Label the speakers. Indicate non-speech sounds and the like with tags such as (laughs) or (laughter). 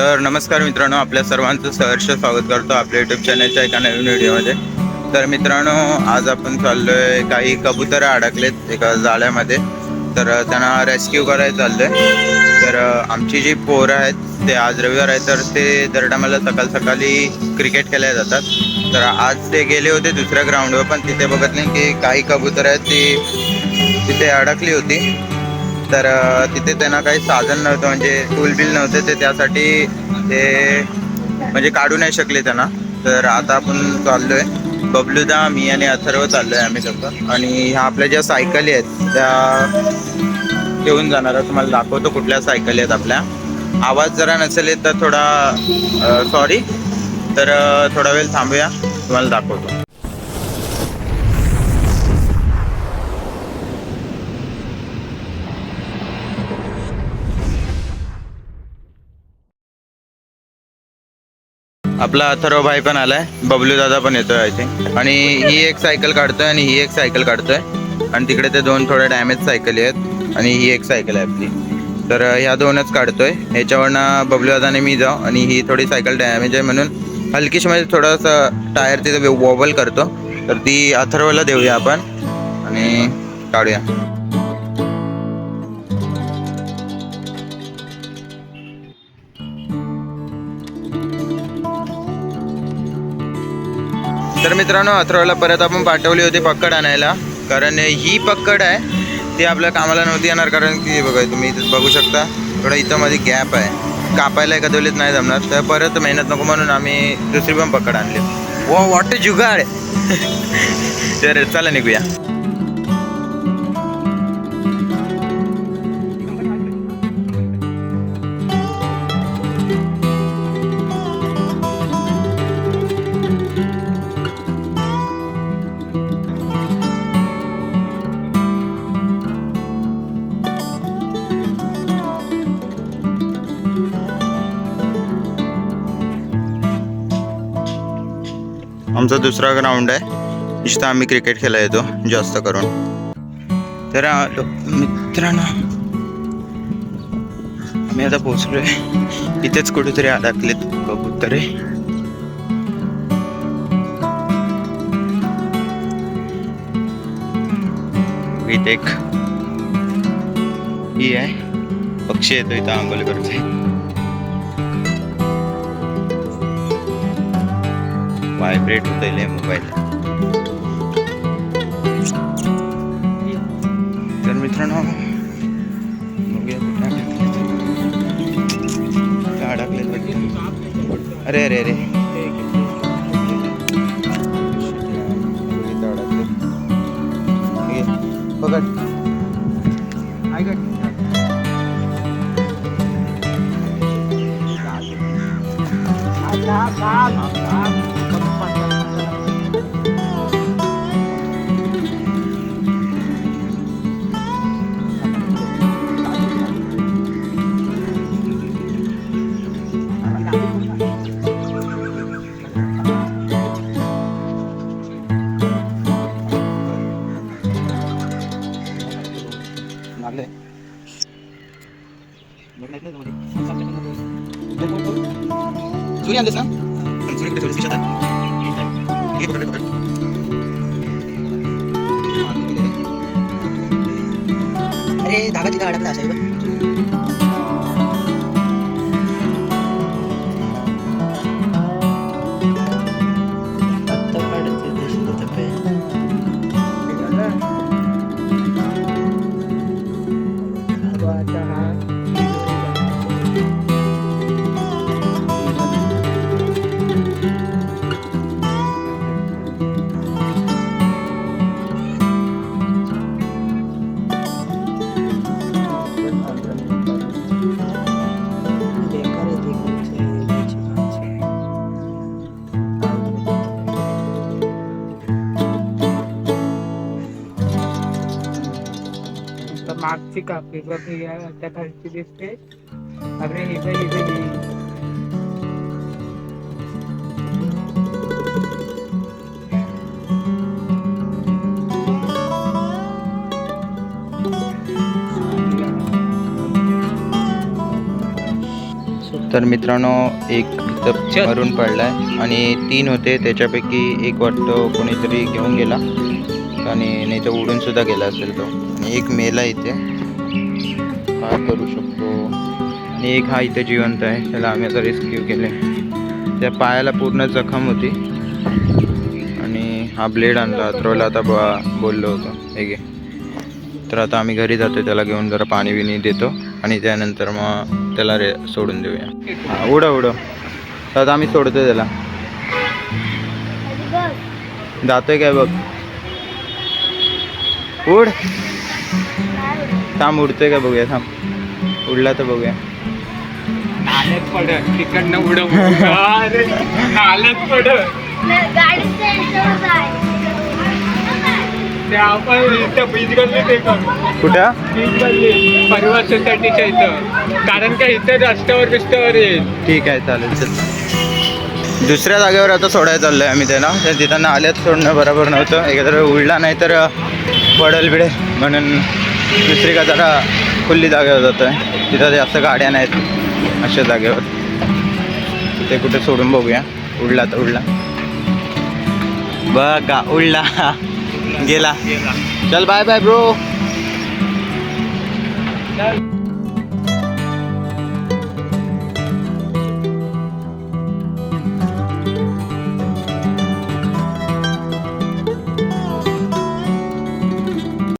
Speaker 1: तर नमस्कार मित्रांनो आपल्या सर्वांचं सहर्ष स्वागत करतो आपल्या युट्यूब चॅनलच्या एका नवीन व्हिडिओमध्ये तर मित्रांनो आज आपण चाललो आहे काही कबुतरं अडकलेत एका जाळ्यामध्ये. तर त्यांना रेस्क्यू करायला चाललो आहे तर आमची जी पोरं आहेत ते आज रविवार आहे तर ते दरडामाला सकाळ सकाळी क्रिकेट खेळल्या जातात. तर आज ते गेले होते दुसऱ्या ग्राउंडवर पण तिथे बघत नाही की काही कबुतरं आहेत ती तिथे अडकली होती. तर तिथे त्यांना काही साधन नव्हतं म्हणजे टूल बिल नव्हते ते त्यासाठी ते म्हणजे काढू नाही शकले त्यांना. तर आता आपण चाललोय. बबलूदा मी आणि अथर्व चाललो आहे आम्ही सगळं आणि ह्या आपल्या ज्या सायकली आहेत त्या घेऊन जाणार तुम्हाला दाखवतो कुठल्या सायकली आहेत आपल्या. आवाज जरा नसेल येत तर थोडा सॉरी तर थोडा वेळ थांबूया. तुम्हाला दाखवतो. आपला अथर्व भाई पण आलाय. बबलू दादा पण येतोय आय थिंक आणि ही एक सायकल काढतोय आणि ही एक सायकल काढतोय. आणि तिकडे ते दोन थोड्या डॅमेज सायकली आहेत आणि ही एक सायकल आहे आपली. तर ह्या दोनच काढतोय. ह्याच्यावरनं बबलू दादाने मी जाऊ आणि ही थोडी सायकल डॅमेज आहे म्हणून हलकीश म्हणजे थोडंसं टायर तिथे वॉबल करतो. तर ती अथर्वला देऊया आपण आणि काढूया. मित्रांनो अथर्वला परत आपण पाठवली होती पक्कड आणायला. कारण ही पक्कड आहे ती आपल्या कामाला नव्हती येणार. कारण की बघा तुम्ही इथं बघू शकता थोडं इथं मध्ये गॅप आहे. कापायला एका दोलीत नाही जमणार. तर परत मेहनत नको म्हणून आम्ही दुसरी पण पक्कड आणली. वा वॉट जुगाड. (laughs) तर चला निघूया. आमचा दुसरा ग्राउंड आहे. जिथं आम्ही क्रिकेट खेळायला येतो जास्त करून. तर मित्रांनो आम्ही आता पोचलोय इथेच कुठेतरी अडकलेत कबुतरे इथे एक ही आहे. पक्षी येतो इथं आंघोळ करतोय. व्हायब्रेट होतंय मोबाईल. तर मित्रांनो अडकले अरे अरे अरे. इथं अडकलेत. हे, सुरी आणलीस ना सुरी कुठे ठेवलीस खिशात? हे पकड, हे पकड.
Speaker 2: अरे धागा तिथं अडकला असेल
Speaker 3: मागची कापली बघ ही आहे, त्या खालची दिसते अरे हिथे ही.
Speaker 1: तर मित्रांनो एक इथं. मरून पडलाय आणि तीन होते त्याच्यापैकी एक वाटतं कोणीतरी घेऊन गेला आणि नाही तर उडून सुद्धा गेला असेल तो. आणि एक मेला इथे. काय करू शकतो? आणि एक हा इथे जिवंत आहे. त्याला आम्ही आता रेस्क्यू केले. त्या पायाला पूर्ण जखम होती. आणि हा ब्लेड आणला. अथरोला आता बा बोललो होतो. हे घे. तर आता आम्ही घरी जातो त्याला घेऊन जरा पाणी बिणी देतो. आणि त्यानंतर मग त्याला रे सोडून देऊया. हा, उडव उडव. तर आता आम्ही सोडतो त्याला. जातोय काय बघ? उड. थांब उडतोय का बघूया थांब. उडला तर बघूया.
Speaker 3: तिकडनं
Speaker 4: याच्यावर जाय.
Speaker 3: ते आपण इथं बीज गल्ली ते करू
Speaker 1: कुठं?
Speaker 3: बीज गल्ली परिवार सोसायटीच्या इथं. कारण का इथं रस्त्यावर बिस्त्यावर येईल
Speaker 1: ठीक आहे चालेल चल. दुसऱ्या जागेवर आता सोडायला चाललोय आम्ही त्याला तर तिथं नाल्यात सोडणं बरोबर नव्हतं. एखाद्या उडला नाही तर पडल बिडेल म्हणून दुसरी का जरा खुल्ली जागेवर जातो आहे तिथं जास्त गाड्या नाहीत अशा जागेवर. ते कुठे सोडून बघूया. उडला तर उडला. बघा उडला. गेला.
Speaker 3: गेला
Speaker 1: चल बाय बाय ब्रो
Speaker 3: चल